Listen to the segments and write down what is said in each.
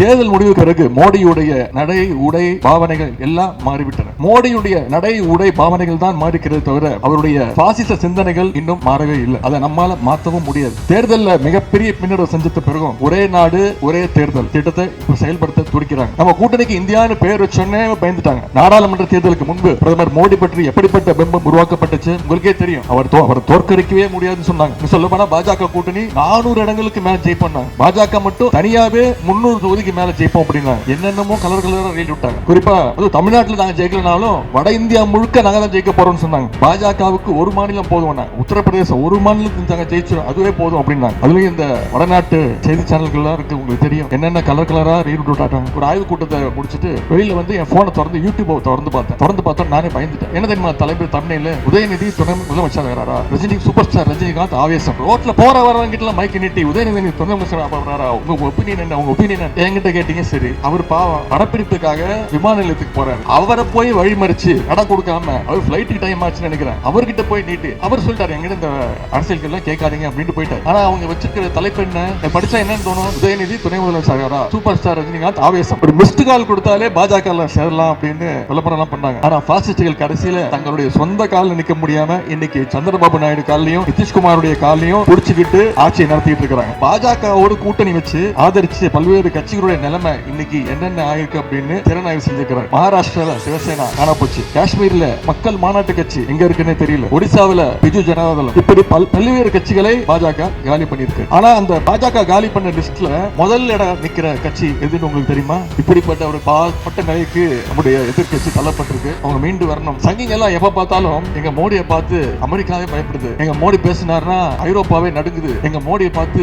தேர்தல் முடிவுக்கு பிறகு மோடியுடைய நடை உடை பாவனைகள் எல்லாம் மாறிவிட்டன. மோடியுடைய நடை உடை பாவனைகள் தான் மாறிக்கிறது தவிர அவருடைய பாசிச சிந்தனைகள் இன்னும் மாறவே இல்லை. அதை நம்மால மாற்றவும் முடியாது. தேர்தலில் மிகப்பெரிய பின்னடைவு செஞ்சது பிறகும் ஒரே நாடு ஒரே தேர்தல் திட்டத்தை இப்ப செயல்படுத்த துடிக்கிறாங்க. நம்ம கூட்டணிக்கு இந்தியான்னு பெயர் வச்சோன்னே பயந்துட்டாங்க. நாடாளுமன்ற தேர்தலுக்கு முன்பு பிரதமர் மோடி பற்றி எப்படிப்பட்ட பிம்பம் உருவாக்கப்பட்டுச்சு? உங்களுக்கே தெரியும். அவர் தோ- அவர் தோற்கடிக்கவே முடியாதுன்னு சொன்னாங்க. சொல்ல போனா பாஜக கூட்டணி நானூறு இடங்களுக்கு மேல ஜெயிப்பாங்க பாஜக மட்டும் தனியாவே முன்னூறு தொகுதிக்கு மேல ஜெயிப்போம் அப்படின்னா என்னென்னமோ கலர் கலரா ரீல் விட்டாங்க. குறிப்பா அது தமிழ்நாட்டில் நாங்க ஜெயிக்கலனாலும் வட இந்தியா முழுக்க நாங்க தான் ஜெயிக்க போறோம்னு சொன்னாங்க. பாஜகவுக்கு ஒரு மாநிலம் போதும் உத்தரப்பிரதேசம் ஒரு மாநிலத்தில் நாங்க ஜெயிச்சிடும் அதுவே போதும் அப்படின்னாங்க. அதுலயும் இந்த வடநாட்டு செய்தி சேனல்கள்லாம் இருக்கு உங்களுக்கு தெரியும். என்னென்ன கலர் கலரா ரீல் விட்டாங்க. ஒரு ஆய்வு கூட்டத்தை முடிச்சுட்டு வெளியில வந்து என் போனை திறந்து யூடியூப் திறந்து பார்த்தேன். திறந்து பார்த்தா நானே பயந்துட்டேன். என்ன தெரியுமா தலைப்பு தமிழில் உதயநிதி துணை முதலமைச்சர் வராரா ரஜினி சூப்பர் ஸ்டார் ரஜினிகாந்த் ஆவேசம். ரோட்ல போற வரவங்க கிட்ட மைக் நீட்டி உதயநிதி துணை முதலமைச்சர் உங்க ஒப்பீனியன் என்ன? உங்க ஒப்பீனியன் என்கிட்ட கேட்டீங்க சரி அவர் பாவம் படப்பிடிப்புக்காக விமான நிலையத்துக்கு போறாரு. அவரை போய் வழிமறிச்சு இடம் கொடுக்காம அவர் பிளைட் டைம் ஆச்சுன்னு நினைக்கிறேன். அவர்கிட்ட போய் நீட்டு அவர் சொல்லிட்டாரு எங்கிட்ட இந்த அரசியல்கள் எல்லாம் கேட்காதீங்க அப்படின்னு போயிட்டாரு. ஆனா அவங்க வச்சிருக்கிற தலைப்பு என்ன? படிச்சா என்னன்னு தோணும்? உதயநிதி துணை முதலமைச்சர் சூப்பர் ஸ்டார் ரஜினிகாந்த் ஆவேசம். ஒரு மிஸ்டு கால் கொடுத்தாலே பாஜக சேரலாம் அப்படின்னு விளம்பரம் எல்லாம் பண்ணாங்க ஆனா பாசிஸ்டுகள் கடைசியில தங்களுடைய சொந்த காலில் நிக்க முடியாம இன்னைக்கு சந்திரபாபு நாயுடு காலையும் நிதிஷ்குமாருடைய காலையும் பிடிச்சிக்கிட்டு ஆட்சியை நடத்திட்டு இருக்காங்க பாஜகவோடு கூட்டணி வச்சு ஆதரிச்சு பல்வேறு கட்சிகள் மக்களுடைய நிலைமை இன்னைக்கு என்னென்ன ஆயிருக்கு அப்படின்னு திறனாய்வு செஞ்சுக்கிறார் மகாராஷ்டிரால சிவசேனா காண போச்சு காஷ்மீர்ல மக்கள் மாநாட்டு கட்சி எங்க இருக்குன்னு தெரியல. ஒடிசாவில பிஜு ஜனதாதளம். இப்படி பல் பல்வேறு கட்சிகளை பாஜக காலி பண்ணிருக்கு ஆனா அந்த பாஜக காலி பண்ண லிஸ்ட்ல முதல் இடம் நிக்கிற கட்சி எதுன்னு உங்களுக்கு தெரியுமா? இப்படிப்பட்ட ஒரு பாற்பட்ட நிலைக்கு நம்முடைய எதிர்க்கட்சி தள்ளப்பட்டிருக்கு. அவங்க மீண்டு வரணும். சங்கிங்க எல்லாம் எப்ப பார்த்தாலும் எங்க மோடியை பார்த்து அமெரிக்காவே பயப்படுது. எங்க மோடி பேசினாருன்னா ஐரோப்பாவே நடுங்குது. எங்க மோடியை பார்த்து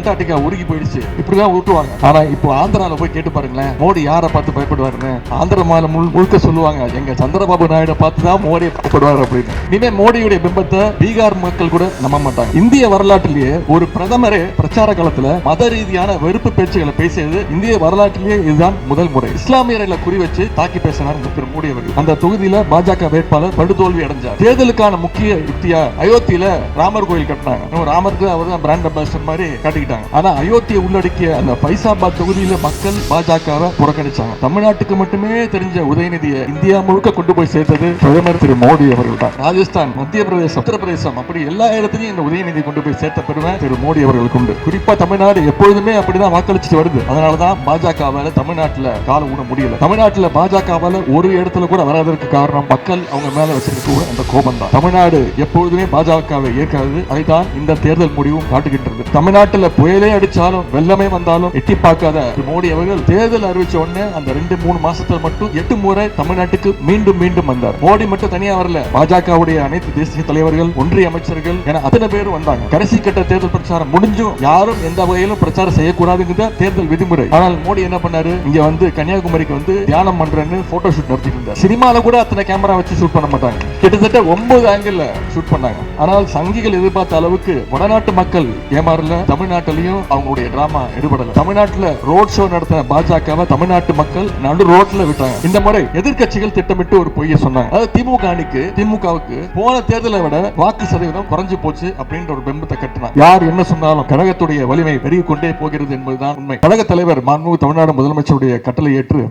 அண்டார்டிகா உருகி போயிடுச்சு. இப்படிதான் ஊட்டுவாங்க ஆனா இப்ப ஆந்திரால போய் கேட்டு பாருங்களேன். மோடி யாரை பார்த்து பயப்படுவாருன்னு. ஆந்திர மாநில முழுக்க சொல்லுவாங்க. எங்க சந்திரபாபு நாயுடு பார்த்து தான் மோடி பயப்படுவார் அப்படின்னு. இனிமே மோடியுடைய பிம்பத்தை பீகார் மக்கள் கூட நம்ப மாட்டாங்க. இந்திய வரலாற்றிலேயே ஒரு பிரதமரே பிரச்சார காலத்துல மத ரீதியான வெறுப்பு பேச்சுகளை பேசியது இந்திய வரலாற்றிலேயே இதுதான் முதல் முறை. இஸ்லாமியர்களை குறி வச்சு தாக்கி பேசினார் திரு மோடி அவர்கள். அந்த தொகுதியில பாஜக வேட்பாளர் படுதோல்வி அடைஞ்சார். தேர்தலுக்கான முக்கிய யுக்தியா அயோத்தியில ராமர் கோயில் கட்டினாங்க. ராமருக்கு அவர் தான் பிராண்ட் அம்பாசிடர் மாதிரி காட்டிக்கிட்டாங்க. ஆனா அயோத்தியை உள்ளடக்கிய அந்த பைசாபாத் தொகுதி தொகுதியில மக்கள் பாஜகவை புறக்கணிச்சாங்க. தமிழ்நாட்டுக்கு மட்டுமே தெரிஞ்ச உதயநிதியை இந்தியா முழுக்க கொண்டு போய் சேர்த்தது பிரதமர் திரு மோடி அவர்கள் தான். ராஜஸ்தான் மத்திய பிரதேசம் உத்தரப்பிரதேசம் அப்படி எல்லா இடத்துலையும் இந்த உதயநிதி கொண்டு போய் சேர்த்த பெருமை திரு மோடி அவர்களுக்கு உண்டு. குறிப்பா தமிழ்நாடு எப்பொழுதுமே அப்படிதான் வாக்களிச்சுட்டு வருது. அதனாலதான் பாஜகவால தமிழ்நாட்டுல காலம் ஊன முடியல. தமிழ்நாட்டுல பாஜகவால ஒரு இடத்துல கூட வராததற்கு காரணம் மக்கள் அவங்க மேல வச்சிருக்க அந்த கோபம் தான் தமிழ்நாடு எப்பொழுதுமே பாஜகவை ஏற்காது அதைத்தான் இந்த தேர்தல் முடிவும் காட்டுகின்றது. தமிழ்நாட்டுல புயலே அடிச்சாலும் வெள்ளமே வந்தாலும் எட்டி பார்க்காத மோடி அவர்கள் தேர்தல் அறிவிச்ச உடனே அந்த ரெண்டு மூணு மாசத்துல மட்டும் எட்டு முறை தமிழ்நாட்டுக்கு மீண்டும் மீண்டும் வந்தார். மோடி மட்டும் தனியா வரல. பாஜகவுடைய அனைத்து தேசிய தலைவர்கள் ஒன்றிய அமைச்சர்கள் என அத்தனை பேரும் வந்தாங்க. கடைசி கட்ட தேர்தல் பிரச்சாரம் முடிஞ்சும் யாரும் எந்த வகையிலும் பிரச்சாரம் செய்யக்கூடாதுங்கிறத தேர்தல் விதிமுறை. ஆனால் மோடி என்ன பண்ணாரு? இங்க வந்து கன்னியாகுமரிக்கு வந்து தியானம் பண்றேன்னு போட்டோ ஷூட் நடத்திட்டு இருந்தார். சினிமால கூட அத்தனை கேமரா வச்சு ஷூட் பண்ண மாட்டாங்க. கிட்டத்தட்ட ஒன்பது ஆங்கிள் ஷூட் பண்ணாங்க. ஆனால் சங்கிகள் எதிர்பார்த்த அளவுக்கு வடநாட்டு மக்கள் ஏமாறல. தமிழ்நாட்டிலையும் அவங்களுடைய டிராமா எடுபடல. தமிழ்நாட்டுல ரோட் ஷோ நடத்தின பாஜகவை தமிழ்நாட்டு மக்கள் நடு ரோட்ல விட்டாங்க. இந்த முறை எதிர்க்கட்சிகள் திட்டமிட்டு ஒரு பொய்யை சொன்னாங்க. அதாவது திமுக அணிக்கு திமுகவுக்கு போன தேர்தலை விட வாக்கு சதவீதம் குறைஞ்சு போச்சு அப்படின்ற ஒரு பிம்பத்தை கட்டினார் யார் என்ன சொன்னாலும் கழகத்துடைய வலிமை பெருகி கொண்டே போகிறது என்பதுதான் உண்மை. கழக தலைவர் மாண்புமிகு தமிழ்நாடு முதலமைச்சருடைய கட்டளை ஏற்று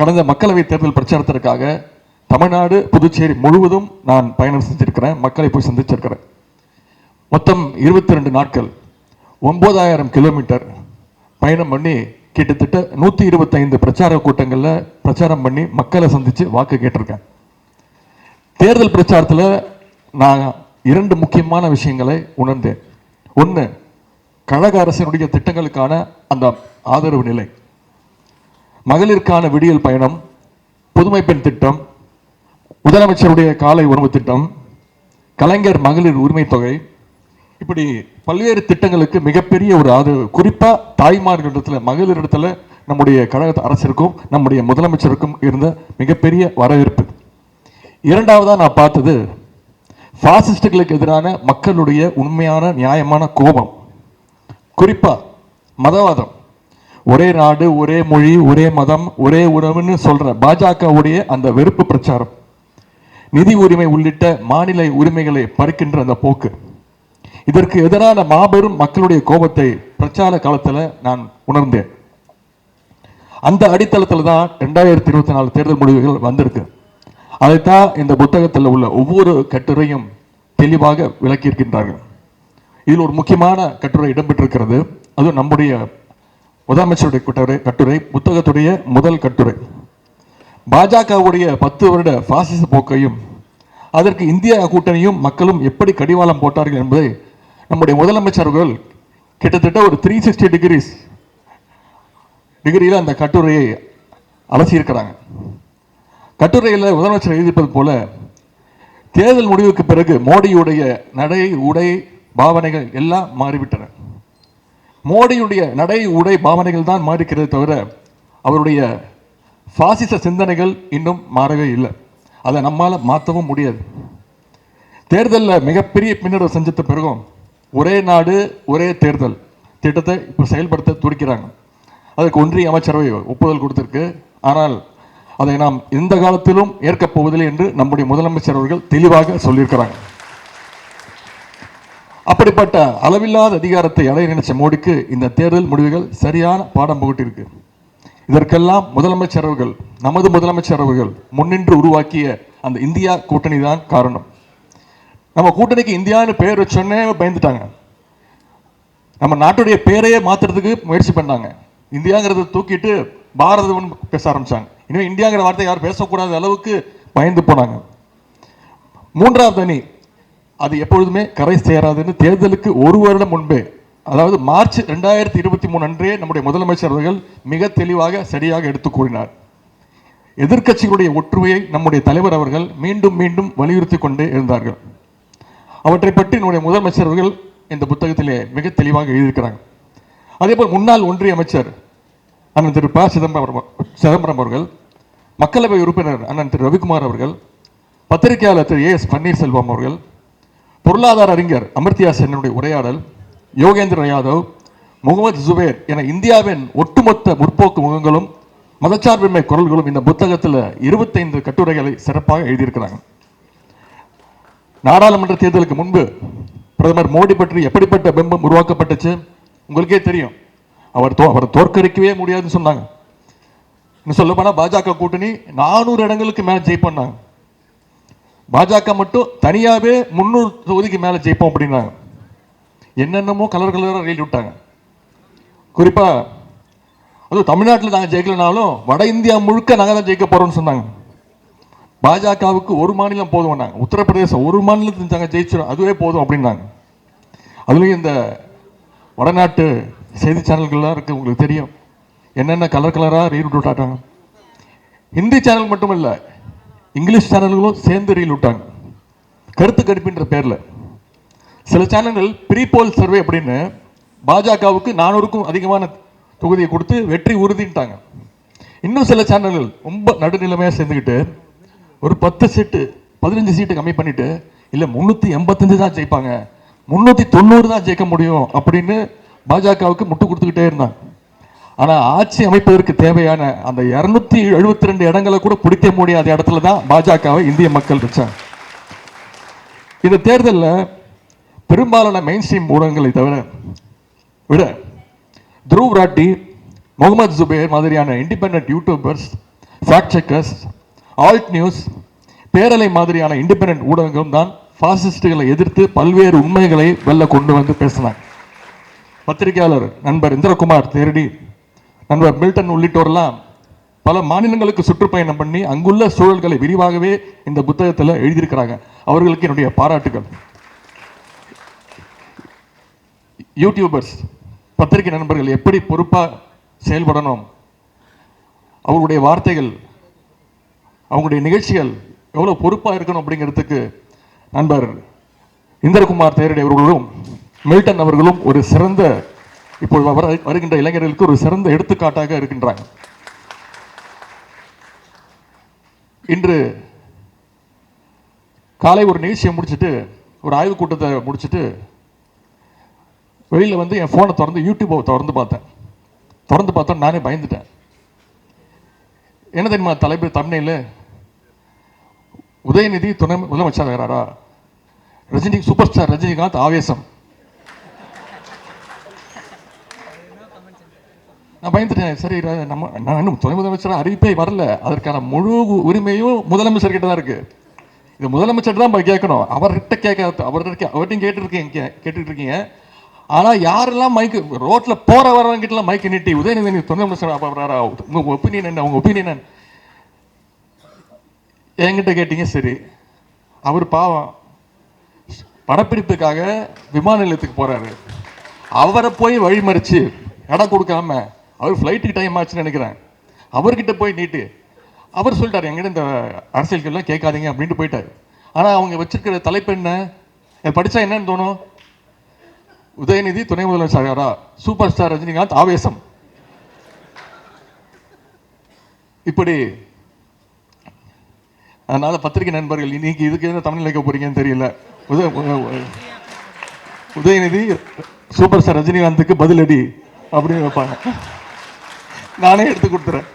கடந்த மக்களவை தேர்தல் பிரச்சாரத்திற்காக தமிழ்நாடு புதுச்சேரி முழுவதும் நான் பயணம் செஞ்சிருக்கிறேன். மக்களை போய் சந்திச்சிருக்கிறேன். மொத்தம் இருபத்தி ரெண்டு நாட்கள் ஒன்பதாயிரம் கிலோமீட்டர் பயணம் பண்ணி கிட்டத்தட்ட நூற்றி இருபத்தைந்து பிரச்சார கூட்டங்களில் பிரச்சாரம் பண்ணி மக்களை சந்தித்து வாக்கு கேட்டிருக்கேன். தேர்தல் பிரச்சாரத்தில் நான் இரண்டு முக்கியமான விஷயங்களை உணர்ந்தேன். ஒன்று கழக அரசினுடைய திட்டங்களுக்கான அந்த ஆதரவு நிலை. மகளிருக்கான விடியல் பயணம் புதுமை பெண் திட்டம் முதலமைச்சருடைய காலை உணவு திட்டம் கலைஞர் மகளிர் உரிமை தொகை இப்படி பல்வேறு திட்டங்களுக்கு மிகப்பெரிய ஒரு ஆதரவு. குறிப்பாக தாய்மார்களிடத்தில் மகளிரிடத்தில் நம்முடைய கழக அரசிற்கும் நம்முடைய முதலமைச்சருக்கும் இருந்த மிகப்பெரிய வரவேற்பு. இரண்டாவதாக நான் பார்த்தது ஃபாசிஸ்டுகளுக்கு எதிரான மக்களுடைய உண்மையான நியாயமான கோபம். குறிப்பாக மதவாதம். ஒரே நாடு ஒரே மொழி ஒரே மதம் ஒரே உறவுன்னு சொல்கிற பாஜகவுடைய அந்த வெறுப்பு பிரச்சாரம். நிதி உரிமை உள்ளிட்ட மாநில உரிமைகளை பறிக்கின்ற அந்த போக்கு. இதற்கு எதிரான மாபெரும் மக்களுடைய கோபத்தை பிரச்சார காலத்துல நான் உணர்ந்தேன். அந்த அடித்தளத்தில் தான் ரெண்டாயிரத்தி இருபத்தி நாலு தேர்தல் முடிவுகள் வந்திருக்கு. அதைத்தான் இந்த புத்தகத்தில் உள்ள ஒவ்வொரு கட்டுரையும் தெளிவாக விளக்கியிருக்கின்றார்கள். இதில் ஒரு முக்கியமான கட்டுரை இடம்பெற்றிருக்கிறது. அது நம்முடைய முதலமைச்சருடைய கட்டுரை கட்டுரை புத்தகத்துடைய முதல் கட்டுரை. பாஜகவுடைய பத்து வருட பாசிச போக்கையும் அதற்கு இந்திய கூட்டணியும் மக்களும் எப்படி கடிவாளம் போட்டார்கள் என்பதை நம்முடைய முதலமைச்சர்கள் கிட்டத்தட்ட ஒரு த்ரீ சிக்ஸ்டி டிகிரிஸ் டிகிரியில் அந்த கட்டுரையை அலசியிருக்கிறாங்க. கட்டுரையில் முதலமைச்சர் எழுதிப்பது போல தேர்தல் முடிவுக்கு பிறகு மோடியுடைய நடை உடை பாவனைகள் எல்லாம் மாறிவிட்டன. மோடியுடைய நடை உடை பாவனைகள் தான் மாறிக்கிறது தவிர அவருடைய பாசிச சிந்தனைகள் இன்னும் மாறவே இல்லை. அதை நம்மால் மாற்றவும் முடியாது. தேர்தலில் மிகப்பெரிய பின்னடைவு செஞ்சத பிறகும் ஒரே நாடு ஒரே தேர்தல். திட்டத்தை இப்போ செயல்படுத்த துடிக்கிறாங்க. அதுக்கு ஒன்றிய அமைச்சரவை ஒப்புதல் கொடுத்திருக்கு. ஆனால் அதை நாம் எந்த காலத்திலும் ஏற்கப் போவதில்லை என்று நம்முடைய முதலமைச்சர் அவர்கள் தெளிவாக சொல்லியிருக்கிறாங்க. அப்படிப்பட்ட அளவில்லாத அதிகாரத்தை அடைய நினைச்ச மோடிக்கு இந்த தேர்தல் முடிவுகள் சரியான பாடம் புகட்டிருக்கு இதற்கெல்லாம் முதலமைச்சர் அவர்கள் நமது முதலமைச்சர் அவர்கள் முன்னின்று உருவாக்கிய அந்த இந்தியா கூட்டணி தான் காரணம். நம்ம கூட்டணிக்கு இந்தியான்னு பெயர் வச்சோன்னே பயந்துட்டாங்க. நம்ம நாட்டுடைய பேரையே மாத்துறதுக்கு முயற்சி பண்ணாங்க. இந்தியாங்கிறத தூக்கிட்டு பாரதம் பேச ஆரம்பிச்சாங்க. இனிமே இந்தியாங்கிற வார்த்தை யாரும் பேசக்கூடாத அளவுக்கு பயந்து போனாங்க. மூன்றாவது அணி அது எப்பொழுதுமே கரை சேராதுன்னு தேர்தலுக்கு ஒரு வருடம் முன்பே அதாவது மார்ச் ரெண்டாயிரத்தி இருபத்தி மூணு அன்றே நம்முடைய முதலமைச்சர் அவர்கள் மிக தெளிவாக சரியாக எடுத்து கூறினார். எதிர்கட்சிகளுடைய ஒற்றுமையை நம்முடைய தலைவர் அவர்கள் மீண்டும் மீண்டும் வலியுறுத்தி கொண்டே இருந்தார்கள். அவற்றை பற்றி நம்முடைய முதலமைச்சர் அவர்கள் இந்த புத்தகத்திலே மிக தெளிவாக எழுதியிருக்கிறாங்க. அதேபோல் முன்னாள் ஒன்றிய அமைச்சர் அண்ணன் திரு ப. சிதம்பரம் சிதம்பரம் அவர்கள் மக்களவை உறுப்பினர் அண்ணன் திரு ரவிக்குமார் அவர்கள் பத்திரிகையாளர் திரு ஏ. எஸ். பன்னீர்செல்வம் அவர்கள் பொருளாதார அறிஞர் அமர்த்தியா சென்னுடைய உரையாடல் யோகேந்திர யாதவ் முகமது ஜுபேர் என இந்தியாவின் ஒட்டுமொத்த முற்போக்கு முகங்களும் மதச்சார்பின்மை குரல்களும் இந்த புத்தகத்தில் இருபத்தைந்து கட்டுரைகளை சிறப்பாக எழுதியிருக்கிறாங்க. நாடாளுமன்ற தேர்தலுக்கு முன்பு பிரதமர் மோடி பற்றி எப்படிப்பட்ட பிம்பம் உருவாக்கப்பட்டுச்சு உங்களுக்கே தெரியும். அவர் தோ அவர் தோற்கடிக்கவே முடியாதுன்னு சொன்னாங்க. இன்னும் சொல்ல பாஜக கூட்டணி நானூறு இடங்களுக்கு மேல ஜெயிப்போம்னாங்க. பாஜக மட்டும் தனியாகவே முந்நூறு தொகுதிக்கு மேலே ஜெயிப்போம் அப்படின்னாங்க. என்னென்னமோ கலர் கலராக ரயில் விட்டாங்க. குறிப்பாக அதுவும் தமிழ்நாட்டில் நாங்கள் ஜெயிக்கலனாலும் வட இந்தியா முழுக்க நாங்கள் தான் ஜெயிக்க போகிறோம்னு சொன்னாங்க. பாஜகவுக்கு ஒரு மாநிலம் போதும் நாங்கள் உத்தரப்பிரதேசம் ஒரு மாநிலத்தில் நாங்கள் ஜெயிச்சிடும் அதுவே போதும் அப்படின்னாங்க. அதுலேயும் இந்த வடநாட்டு செய்தி சேனல்கள்லாம் இருக்குது உங்களுக்கு தெரியும். என்னென்ன கலர் கலராக ரீல் விட்டாட்டாங்க ஹிந்தி சேனல் மட்டும் இல்லை இங்கிலீஷ் சேனல்களும் சேர்ந்து ரீல் விட்டாங்க. கருத்து கடுப்புன்ற பேரில். சில சேனல்கள் ப்ரீபோல் சர்வே அப்படின்னு பாஜகவுக்கு நானூறுக்கும் அதிகமான தொகுதியை கொடுத்து வெற்றி உறுதிட்டாங்க இன்னும் சில சேனல்கள் ரொம்ப நடுநிலைமையாக சேர்ந்துக்கிட்டு ஒரு பத்து சீட்டு பதினஞ்சு சீட்டு கம்மி பண்ணிட்டு இல்லை முந்நூற்றி எண்பத்தஞ்சு தான் ஜெயிப்பாங்க. முந்நூற்றி தொண்ணூறு தான் ஜெயிக்க முடியும் அப்படின்னு பாஜகவுக்கு முட்டு கொடுத்துக்கிட்டே இருந்தாங்க. ஆனால் ஆட்சி அமைப்பதற்கு தேவையான அந்த இரநூத்தி எழுபத்தி ரெண்டு இடங்களை கூட பிடிக்க முடியாத இடத்துல தான் பாஜகவை இந்திய மக்கள் வச்சாங்க. இந்த தேர்தலில் பெரும்பாலான மெயின் ஸ்ட்ரீம் ஊடகங்களை தவிர விட துருவ் ராட்டி முகமது ஜுபேர் மாதிரியான independent youtubers fact checkers Alt News பேரலை மாதிரியான இண்டிபெண்ட் ஊடகங்களும் தான் ஃபாசிஸ்டுகளை எதிர்த்து பல்வேறு உண்மைகளை வெளில கொண்டு வந்து பேசினாங்க. பத்திரிகையாளர் நண்பர் இந்திரகுமார் தேரடி நண்பர் மில்டன் உள்ளிட்டோரெல்லாம் பல மாநிலங்களுக்கு சுற்றுப்பயணம் பண்ணி அங்குள்ள சூழல்களை விரிவாகவே இந்த புத்தகத்தில் எழுதியிருக்கிறாங்க. அவர்களுக்கு என்னுடைய பாராட்டுகள் யூடியூபர்ஸ் பத்திரிகை நண்பர்கள் எப்படி பொறுப்பாக செயல்படணும்? அவங்களுடைய வார்த்தைகள் அவங்களுடைய நிகழ்ச்சிகள் எவ்வளோ பொறுப்பாக இருக்கணும் அப்படிங்கிறதுக்கு நண்பர் இந்திரகுமார் தேரடி அவர்களும் மில்டன் அவர்களும் ஒரு சிறந்த இப்போ வர வருகின்ற இளைஞர்களுக்கு ஒரு சிறந்த எடுத்துக்காட்டாக இருக்கின்றாங்க. இன்று காலை ஒரு நிகழ்ச்சியை முடிச்சுட்டு ஒரு ஆய்வுக் கூட்டத்தை முடிச்சுட்டு வெளியில் வந்து என் ஃபோனை திறந்து யூடியூப்பை திறந்து பார்த்தேன். திறந்து பார்த்தோம் நானே பயந்துட்டேன். என்ன தெரியுமா தலைப்பு தமிழில் உதயநிதி துணை முதலமைச்சர் ஆகிறாரா? ரஜினி சூப்பர் ஸ்டார் ரஜினிகாந்த் ஆவேசம். நான் பயந்துட்டேன். சரி நம்ம நான் இன்னும் துணை முதலமைச்சர் அறிவிப்பே வரல. அதற்கான முழு உரிமையும் முதலமைச்சர் கிட்ட தான் இருக்கு. இது முதலமைச்சர் தான் போய் கேட்கணும். அவர்கிட்ட கேட்க அவர்கிட்ட அவர்கிட்டையும் கேட்டுருக்கீங்க கே- கேட்டுட்டு இருக்கீங்க. ஆனால் யாரெல்லாம் மைக்கு ரோட்டில் போகிற வரவங்க மைக்கு நீட்டி உதயநிதி நீ துணை முதலமைச்சர் ஒப்பீனியன் என்ன? உங்கள் ஒப்பீனியன் என்ன? என்கிட்ட கேட்டீங்க சரி. அவர் பாவம். படப்பிடிப்புக்காக விமான நிலையத்துக்கு போகிறாரு அவரை போய் வழிமறிச்சு இடம் கொடுக்காம அவர் ஃப்ளைட்டுக்கு டைம் ஆச்சுன்னு நினைக்கிறேன். அவர்கிட்ட போய் நீட்டு. அவர் சொல்லிட்டார் எங்கிட்ட இந்த அரசியல்கள்லாம் கேட்காதீங்க அப்படின்ட்டு போயிட்டார். ஆனால் அவங்க வச்சிருக்கிற தலைப்பு என்ன? படித்தா படிச்சா என்னன்னு தோணும்? உதயநிதி துணை முதலமைச்சரா சூப்பர் ஸ்டார் ரஜினிகாந்த் ஆவேசம். இப்படி அதனால பத்திரிகை நண்பர்கள் இன்னைக்கு இதுக்கு என்ன தமிழ் இழக்க போறீங்கன்னு தெரியல. உதய உதயநிதி சூப்பர் ஸ்டார் ரஜினிகாந்துக்கு பதிலடி அப்படின்னு வைப்பாங்க. நானே எடுத்து கொடுத்துறேன்.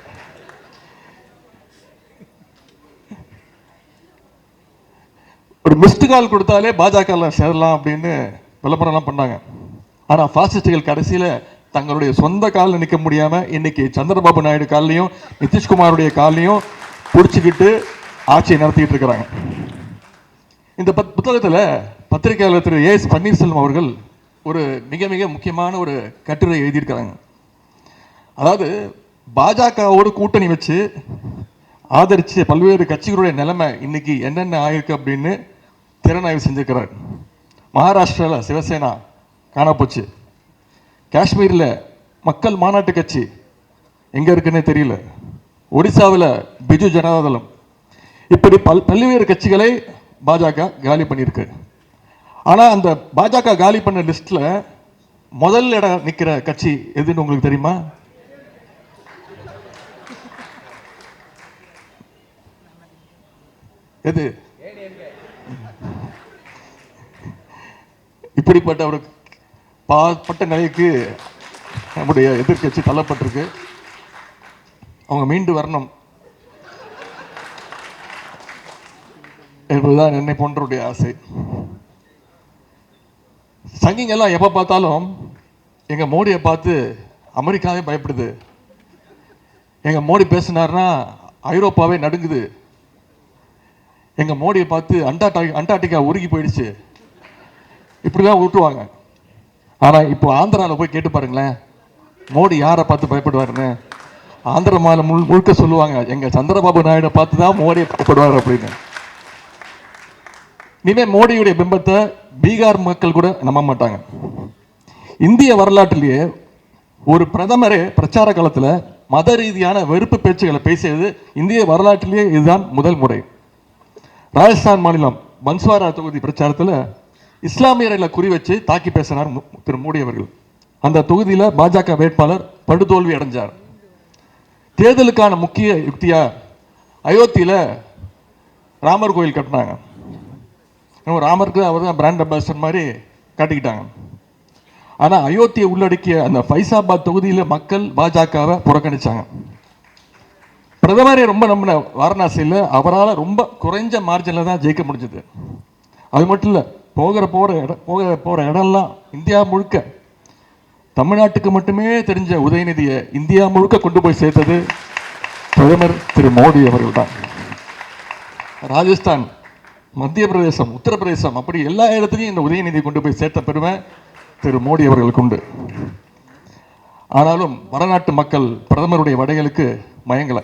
ஒரு மிஸ்டு கால் கொடுத்தாலே பாஜக சேரலாம் அப்படின்னு விளம்பரம்லாம் பண்ணாங்க. ஆனால் ஃபாசிஸ்டுகள் கடைசியில் தங்களுடைய சொந்த காலில் நிற்க முடியாமல் இன்னைக்கு சந்திரபாபு நாயுடு காலையும் நிதிஷ்குமாருடைய காலையும் பிடிச்சிக்கிட்டு ஆட்சியை நடத்திக்கிட்டு இருக்கிறாங்க. இந்த பத் புத்தகத்தில் பத்திரிகையாளர் திரு ஏஎஸ் பன்னீர்செல்வம் அவர்கள் ஒரு மிக மிக முக்கியமான ஒரு கட்டுரை எழுதியிருக்கிறாங்க. அதாவது பாஜகவோடு கூட்டணி வச்சு ஆதரிச்சு பல்வேறு கட்சிகளுடைய நிலைமை இன்னைக்கு என்னென்ன ஆயிருக்கு அப்படின்னு திறனாய்வு செஞ்சுருக்கிறார். மகாராஷ்டிராவில் சிவசேனா காணப்போச்சு. காஷ்மீரில் மக்கள் மாநாட்டு கட்சி எங்கே இருக்குன்னே தெரியல. ஒடிசாவில் பிஜு ஜனதாதளம். இப்படி பல் பல்வேறு கட்சிகளை பாஜக காலி பண்ணியிருக்கு. ஆனால் அந்த பாஜக காலி பண்ண லிஸ்ட்ல முதல் இடம் நிற்கிற கட்சி எதுன்னு உங்களுக்கு தெரியுமா? எது? இப்படிப்பட்ட ஒரு பாற்பட்ட நிலைக்கு நம்முடைய எதிர்க்கட்சி தள்ளப்பட்டிருக்கு. அவங்க மீண்டு வரணும். என்பதுதான் என்னை போன்றவருடைய ஆசை. சங்கிங்கெல்லாம் எப்போ பார்த்தாலும் எங்கள் மோடியை பார்த்து அமெரிக்காவே பயப்படுது. எங்கள் மோடி பேசினார்னா ஐரோப்பாவே நடுங்குது. எங்கள் மோடியை பார்த்து அண்டார்டா அண்டார்டிகா உருகி போயிடுச்சு. இப்படி தான் விட்டுருவாங்க ஆனால் இப்போ ஆந்திராவில் போய் கேட்டு பாருங்களேன். மோடி யாரை பார்த்து பயப்படுவாருன்னு. ஆந்திர மாநிலம் முழு முழுக்க சொல்லுவாங்க. எங்கள் சந்திரபாபு நாயுடு பார்த்து தான் மோடியை பயப்படுவார் அப்படின்னு. இனிமே மோடியுடைய பிம்பத்தை பீகார் மக்கள் கூட நம்ப மாட்டாங்க. இந்திய வரலாற்றிலேயே ஒரு பிரதமரே பிரச்சார காலத்தில் மத ரீதியான வெறுப்பு பேச்சுகளை பேசியது இந்திய வரலாற்றிலேயே இதுதான் முதல் முறை. ராஜஸ்தான் மாநிலம் பன்ஸ்வாரா தொகுதி பிரச்சாரத்தில் இஸ்லாமியர்களை குறி வச்சு தாக்கி பேசினார் திரு மோடி அவர்கள். அந்த தொகுதியில் பாஜக வேட்பாளர் படுதோல்வி அடைஞ்சார். தேர்தலுக்கான முக்கிய யுக்தியாக அயோத்தியில் ராமர் கோயில் கட்டினாங்க. இன்னும் ராமருக்கு அவர் தான் பிராண்ட் அம்பாசிடர் மாதிரி காட்டிக்கிட்டாங்க. ஆனால் அயோத்தியை உள்ளடக்கிய அந்த ஃபைசாபாத் தொகுதியில் மக்கள் பாஜகவை புறக்கணிச்சாங்க. பிரதமரே ரொம்ப நம்பின வாரணாசியில் அவரால் ரொம்ப குறைஞ்ச மார்ஜினில் தான் ஜெயிக்க முடிஞ்சது. அது மட்டும் இல்லை போகிற போகிற இடம் போகிற போகிற இடம்லாம் இந்தியா முழுக்க தமிழ்நாட்டுக்கு மட்டுமே தெரிஞ்ச உதயநிதியை இந்தியா முழுக்க கொண்டு போய் சேர்த்தது பிரதமர் திரு மோடி அவர்கள் தான் ராஜஸ்தான் மத்திய பிரதேசம் உத்தரப்பிரதேசம் அப்படி எல்லா இடத்துலையும் இந்த உதயநிதி கொண்டு போய் சேர்த்த பெருமை திரு மோடி அவர்களுக்கு உண்டு. ஆனாலும் வடநாட்டு மக்கள் பிரதமருடைய வடைகளுக்கு மயங்கலை.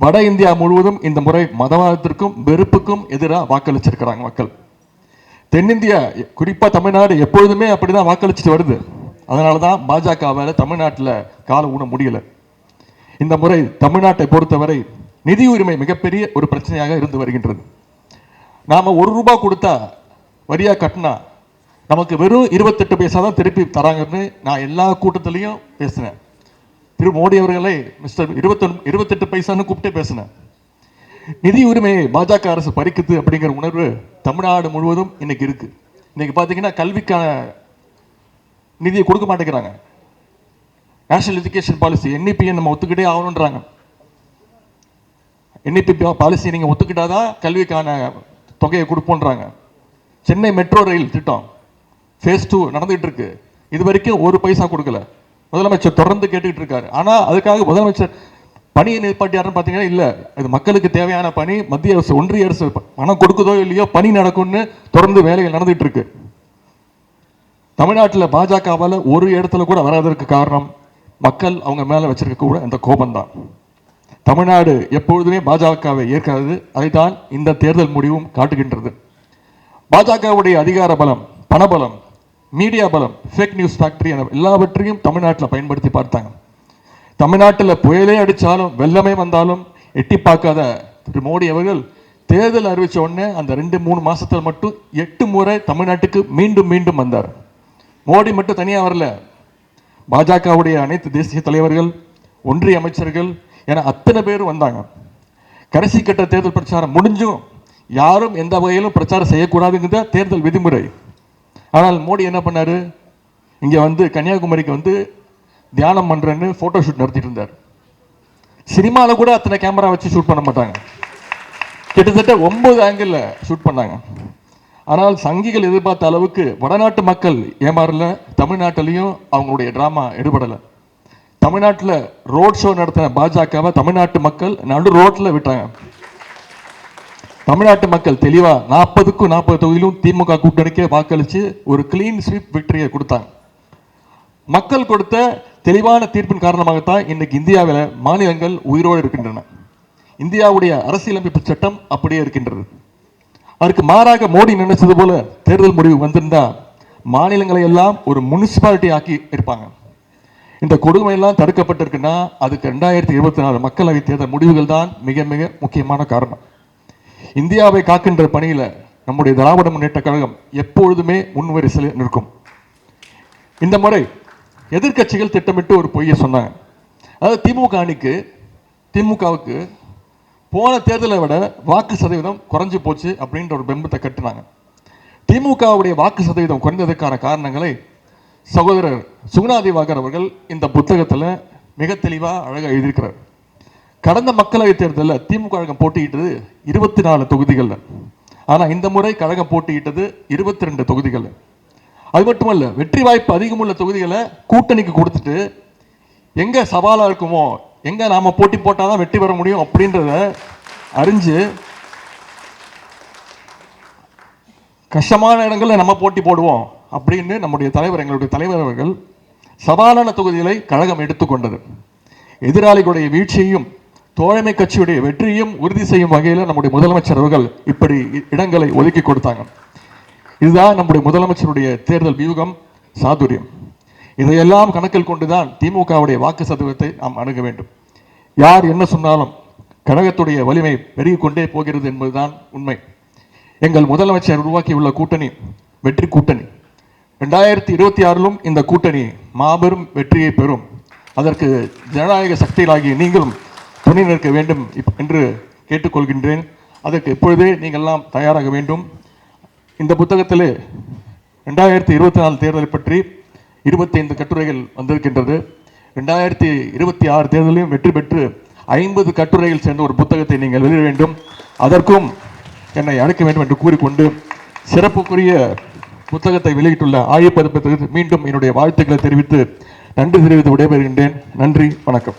வட இந்தியா முழுவதும் இந்த முறை மதவாதத்திற்கும் வெறுப்புக்கும் எதிராக வாக்களிச்சிருக்கிறாங்க மக்கள். தென்னிந்தியா குறிப்பாக தமிழ்நாடு எப்பொழுதுமே அப்படிதான் வாக்களிச்சுட்டு வருது. அதனால தான் பாஜகவால் தமிழ்நாட்டில் கால ஊன முடியல. இந்த முறை தமிழ்நாட்டை பொறுத்தவரை நிதி உரிமை மிகப்பெரிய ஒரு பிரச்சனையாக இருந்து வருகின்றது. நாம் ஒரு ரூபாய் கொடுத்தா வரியாக கட்டினா நமக்கு வெறும் இருபத்தெட்டு பைசா தான் திருப்பி தராங்கன்னு நான் எல்லா கூட்டத்திலையும் பேசினேன். திரு மோடி அவர்களை மிஸ்டர் இருபத்தொன் இருபத்தெட்டு பைசான்னு கூப்பிட்டே பேசினேன். நிதி உரிமையை பாஜக அரசு பறிக்குது அப்படிங்கிற உணர்வு தமிழ்நாடு முழுவதும் இன்னைக்கு இருக்கு. இன்னைக்கு பார்த்தீங்கன்னா கல்விக்கான நிதியை கொடுக்க மாட்டேங்கிறாங்க. நேஷனல் எஜுகேஷன் பாலிசி என்இபியை நம்ம ஒத்துக்கிட்டே ஆகணுன்றாங்க என்இபி பாலிசி நீங்க ஒத்துக்கிட்டாதான் கல்விக்கான தொகையை கொடுப்போன்றாங்க சென்னை மெட்ரோ ரயில் திட்டம் ஃபேஸ் டூ நடந்துகிட்டு இருக்கு. இது வரைக்கும் ஒரு பைசா கொடுக்கல. முதலமைச்சர் தொடர்ந்து கேட்டுக்கிட்டு இருக்காரு. ஆனா அதுக்காக முதலமைச்சர் பணியை நிப்பாட்டியாருன்னு பார்த்தீங்கன்னா இல்லை. இது மக்களுக்கு தேவையான பணி மத்திய அரசு ஒன்றிய அரசு பணம் கொடுக்குதோ இல்லையோ பணி நடக்கும்னு தொடர்ந்து வேலைகள் நடந்துட்டு இருக்கு தமிழ்நாட்டில் பாஜகவால் ஒரு இடத்துல கூட வராததற்கு காரணம் மக்கள் அவங்க மேலே வச்சிருக்க கூட அந்த கோபம்தான். தமிழ்நாடு எப்பொழுதுமே பாஜகவை ஏற்காது அதைத்தான் இந்த தேர்தல் முடிவும் காட்டுகின்றது. பாஜகவுடைய அதிகார பலம் பணபலம் மீடியா பலம் ஃபேக் நியூஸ் ஃபேக்டரி என எல்லாவற்றையும் தமிழ்நாட்டில் பயன்படுத்தி பார்த்தாங்க. தமிழ்நாட்டில் புயலே அடித்தாலும் வெள்ளமே வந்தாலும் எட்டி பார்க்காத திரு மோடி அவர்கள் தேர்தல் அறிவித்த உடனே அந்த ரெண்டு மூணு மாதத்தில் மட்டும் எட்டு முறை தமிழ்நாட்டுக்கு மீண்டும் மீண்டும் வந்தார். மோடி மட்டும் தனியாக வரல. பாஜகவுடைய அனைத்து தேசிய தலைவர்கள் ஒன்றிய அமைச்சர்கள் என அத்தனை பேரும் வந்தாங்க. கடைசி கட்ட தேர்தல் பிரச்சாரம் முடிஞ்சும். யாரும் எந்த வகையிலும் பிரச்சாரம் செய்யக்கூடாதுங்கிறத தேர்தல் விதிமுறை. ஆனால் மோடி என்ன பண்ணாரு? இங்கே வந்து கன்னியாகுமரிக்கு வந்து தியானம் பண்ணுறேன்னு ஃபோட்டோ ஷூட் நடத்திட்டு இருந்தார் சினிமாவில் கூட அத்தனை கேமரா வச்சு ஷூட் பண்ண மாட்டாங்க. கிட்டத்தட்ட ஒன்பது ஆங்கிளில் ஷூட் பண்ணாங்க. ஆனால் சங்கிகள் எதிர்பார்த்த அளவுக்கு வடநாட்டு மக்கள் ஏமாறல தமிழ்நாட்டிலையும் அவங்களுடைய ட்ராமா எடுபடலை. தமிழ்நாட்டில் ரோட் ஷோ நடத்தின பாஜகவை தமிழ்நாட்டு மக்கள் நடு ரோட்டில் விட்டாங்க. தமிழ்நாட்டு மக்கள் தெளிவாக நாற்பதுக்கும் நாற்பது தொகுதியிலும் திமுக கூட்டணிக்கே வாக்களித்து ஒரு கிளீன் ஸ்வீப் விக்டரியை கொடுத்தாங்க. மக்கள் கொடுத்த தெளிவான தீர்ப்பின் காரணமாகத்தான் இன்றைக்கு இந்தியாவில் மாநிலங்கள் உயிரோடு இருக்கின்றன. இந்தியாவுடைய அரசியலமைப்பு சட்டம் அப்படியே இருக்கின்றது. அதற்கு மாறாக மோடி நினைச்சது போல தேர்தல் முடிவு வந்திருந்தா மாநிலங்களை எல்லாம் ஒரு முனிசிபாலிட்டி ஆக்கி இருப்பாங்க. இந்த கொடுமை எல்லாம் தடுக்கப்பட்டிருக்குன்னா அதுக்கு ரெண்டாயிரத்தி இருபத்தி நாலு மக்களவை தேர்தல் முடிவுகள் தான் மிக மிக முக்கியமான காரணம். இந்தியாவை காக்கின்ற பணியில் நம்முடைய திராவிட முன்னேற்ற கழகம் எப்பொழுதுமே முன்வரிசையில் நிற்கும். இந்த முறை எதிர்க்கட்சிகள் திட்டமிட்டு ஒரு பொய்யை சொன்னாங்க. அதாவது திமுக அணிக்கு திமுகவுக்கு போன தேர்தலை விட வாக்கு சதவீதம் குறைஞ்சு போச்சு அப்படின்ற ஒரு பிம்பத்தை கட்டுனாங்க. திமுகவுடைய வாக்கு சதவீதம் குறைந்ததற்கான காரணங்களை சகோதரர் சுகுணாதிவாகர் அவர்கள் இந்த புத்தகத்தில் மிக தெளிவாக அழகாக எழுதியிருக்கிறார். கடந்த மக்களவைத் தேர்தலில் திமுக கழகம் போட்டியிட்டது இருபத்தி நாலு தொகுதிகளில். ஆனால் இந்த முறை கழகம் போட்டியிட்டது இருபத்தி ரெண்டு தொகுதிகளில். அது மட்டுமல்ல வெற்றி வாய்ப்பு அதிகமுள்ள தொகுதிகளை கூட்டணிக்கு கொடுத்துட்டு எங்கே சவாலாக இருக்குமோ எங்கே நாம் போட்டி போட்டாதான் வெற்றி பெற முடியும் அப்படின்றத அறிஞ்சு கஷ்டமான இடங்களில் நம்ம போட்டி போடுவோம் அப்படின்னு நம்முடைய தலைவர் எங்களுடைய தலைவர் அவர்கள் சவாலான தொகுதிகளை கழகம் எடுத்துக்கொண்டது எதிராளிகளுடைய வீழ்ச்சியையும் தோழமை கட்சியுடைய வெற்றியையும் உறுதி செய்யும் வகையில் நம்முடைய முதலமைச்சர் அவர்கள் இப்படி இ- இடங்களை ஒதுக்கி கொடுத்தாங்க. இதுதான் நம்முடைய முதலமைச்சருடைய தேர்தல் வியூகம் சாதுரியம். இதையெல்லாம் கணக்கில் கொண்டுதான் திமுகவுடைய வாக்கு சதவீதத்தை நாம் அணுக வேண்டும். யார் என்ன சொன்னாலும் கழகத்துடைய வலிமை பெருகிக் கொண்டே போகிறது என்பதுதான் உண்மை. எங்கள் முதலமைச்சர் உருவாக்கியுள்ள கூட்டணி வெற்றி கூட்டணி. ரெண்டாயிரத்தி இருபத்தி ஆறிலும் இந்த கூட்டணி மாபெரும் வெற்றியை பெறும். அதற்கு ஜனநாயக சக்திகளாகிய நீங்களும் துணை நிற்க வேண்டும் இப்- என்று கேட்டுக்கொள்கின்றேன். அதற்கு இப்பொழுதே நீங்கள்லாம் தயாராக வேண்டும். இந்த புத்தகத்தில் ரெண்டாயிரத்தி இருபத்தி நாலு தேர்தலை பற்றி இருபத்தைந்து கட்டுரைகள் வந்திருக்கின்றது. ரெண்டாயிரத்தி இருபத்தி ஆறு தேர்தலையும் வெற்றி பெற்று ஐம்பது கட்டுரைகள் சேர்ந்த ஒரு புத்தகத்தை நீங்கள் வெளியிட வேண்டும். அதற்கும் என்னை அழைக்க வேண்டும் என்று கூறிக்கொண்டு சிறப்புக்குரிய புத்தகத்தை வெளியிட்டுள்ள ஆய்வு மீண்டும் என்னுடைய வாழ்த்துக்களை தெரிவித்து நன்றி தெரிவித்து விடைபெறுகின்றேன். நன்றி வணக்கம்.